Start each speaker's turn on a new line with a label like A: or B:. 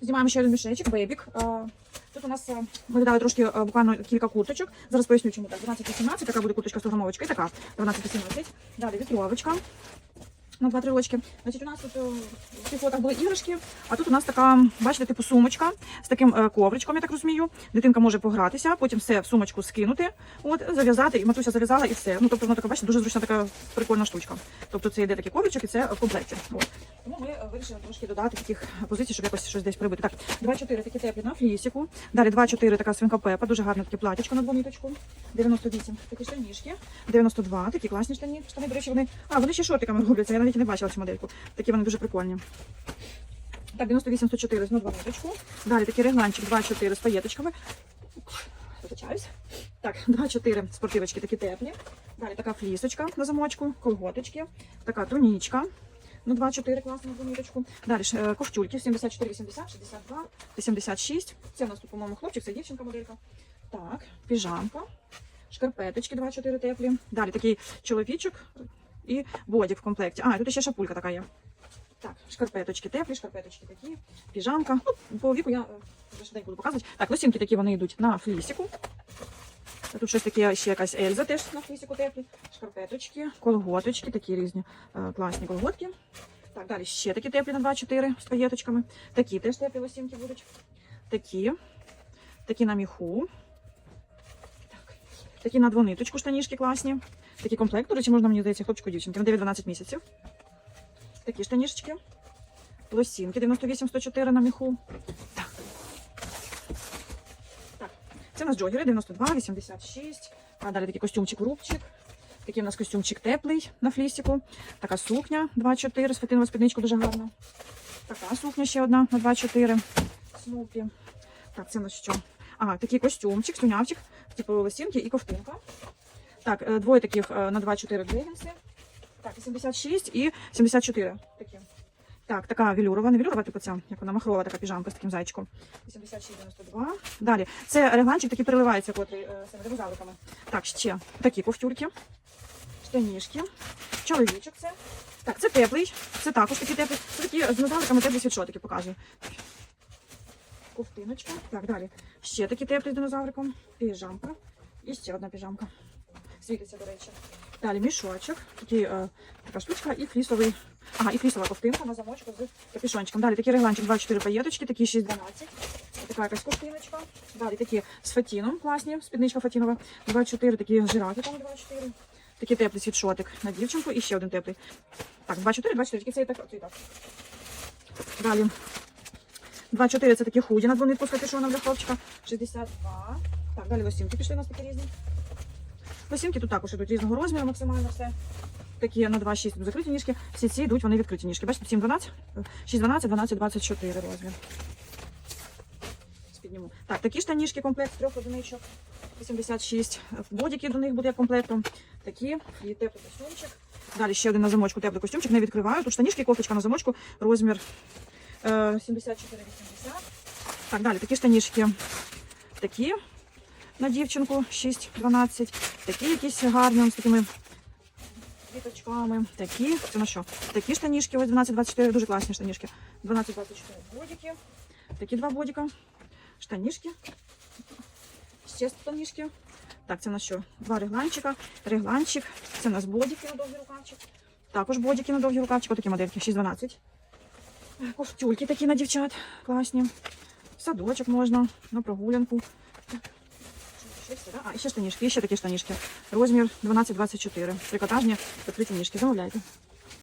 A: Знімаємо ще один мішечок, бейбік. Е, Тут у нас е, ми додали трошки е, буквально кілька курточок. Зараз поясню, чому так. 12-18, така буде курточка з грамовочка і така 12-18. Далі вітровочка на два-три рочки. Значить, у нас тут е, в цих фотах були іграшки, а тут у нас така, бачите, типу сумочка з таким е, ковричком, я так розумію. Дитинка може погратися, потім все в сумочку скинути, от, зав'язати, і матуся зав'язала і все. Ну, тобто, воно така, бачите, дуже зручна така прикольна штучка. Тобто це йде такий ковричок і це в комплекті. От. Тому ми вирішили трошки додати таких позицій, щоб якось щось десь прибити. Так, 2-4 такі теплі на флісіку. Далі 2-4 така свинка пепа, дуже гарне таке платічко на двониточку. 98 такі штанішки. 92 такі класні штані. Штани, до речі, вони. А, вони ще шортиками робляться. Навіть не бачила цю модельку. Такі вони дуже прикольні. Так, 98 104 з двониточку. Далі такий регланчик 2-4 з паєточками. Вибачаюсь. Так, 2-4 спортивочки такі теплі. Далі така флісочка на замочку, колготочки, така тунічка. Ну, 2-4 класно на ниточку. Далі ж е, ковтюльки 74, 80, 62, 86. Це у нас тут, по-моєму, хлопчик, це дівчинка моделька. Так, піжамка, шкарпеточки 2-4 теплі. Далі такий чоловічок і бодік в комплекті. А, тут ще шапулька така є. Так, шкарпеточки теплі, шкарпеточки такі, піжамка. Ну, по віку я е, вже швиденько буду показувати. Так, лосінки такі вони йдуть на флісіку. Тут щось таке, ще якась Ельза теж на флісіку теплі. Шкарпеточки, колготочки, такі різні е, класні колготки. Так, далі ще такі теплі на 2-4 з паєточками. Такі теж теплі лосінки будуть. Такі. Такі на міху. Так. Такі на двониточку штанішки класні. Такі комплект, до речі, можна мені здається, хлопчику дівчинки на 9-12 місяців. Такі штанішечки. Лосінки 98-104 на міху. Так. Так. Це у нас джогери 92, 86. А далі такий костюмчик рубчик. Такий у нас костюмчик теплий на флісіку. Така сукня 2-4 з фетиновою спідничку дуже гарна. Така сукня ще одна на 2-4. Снупі. Так, це на що? Ага, такий костюмчик, слюнявчик, типу лосінки і ковтинка. Так, е, двоє таких е, на 2-4 джегінси. Так, і 76 і 74 такі. Так, така велюрова, не велюрова, типу ця, як вона махрова така піжамка з таким зайчиком. 86,92. Далі. Це регланчик такий переливається, котрий е, цими динозавриками. Так, ще такі ковтюрки, штанішки, чоловічок це. Так, це теплий, це також такий теплий. Це такі з динозавриками теплі світшотики показую. Ковтиночка. Так, далі. Ще такі теплі з динозавриком. Піжамка. І ще одна піжамка. Світиться, до речі. Далі мішочок, такий, е, така штучка і флісовий. Ага, і флісова ковтинка на замочку з капюшончиком. Далі такий регланчик 24 паєточки, такі 6-12. Така якась ковтиночка. Далі такі з фатіном класні, спідничка фатінова. 24 такі жирафи там 24. Такий теплий світшотик на дівчинку і ще один теплий. Так, 24, 24, тільки це і так, це і так. Далі. 2-4 це такі худі на двонитку з капюшоном для хлопчика. 62. Так, далі лосінки пішли у нас такі різні. Лосінки тут також ідуть різного розміру, максимально все. Такі на 2-6 закриті ніжки. Всі ці йдуть, вони відкриті ніжки. Бачите, 7-12, 6-12, 12-24 розмір. Підніму. Так, такі штанішки, комплект з трьох одиничок. 86. Бодіки до них буде комплектом. Такі, і теплий костюмчик. Далі ще один на замочку теплий костюмчик. Не відкриваю. Тут штанішки, кофточка на замочку, розмір е, 74-80. Так, далі такі штанішки. Такі на дівчинку 6-12. Такі якісь гарні з такими квіточками. Такі, це на що? Такі штанішки, ось 12-24, дуже класні штанішки. 12-24 бодіки. Такі два бодіка. Штанішки. Ще штанішки. Так, це на що? Два регланчика. Регланчик. Це у нас бодіки на довгі рукавчик. Також бодіки на довгі рукавчик. Отакі модельки 6-12. Ковтюльки такі на дівчат. Класні. Садочок можна, на прогулянку. А, ще штанішки, ще такі штанішки. Розмір 12-24. Трикотажні відкриті ніжки. Замовляйте.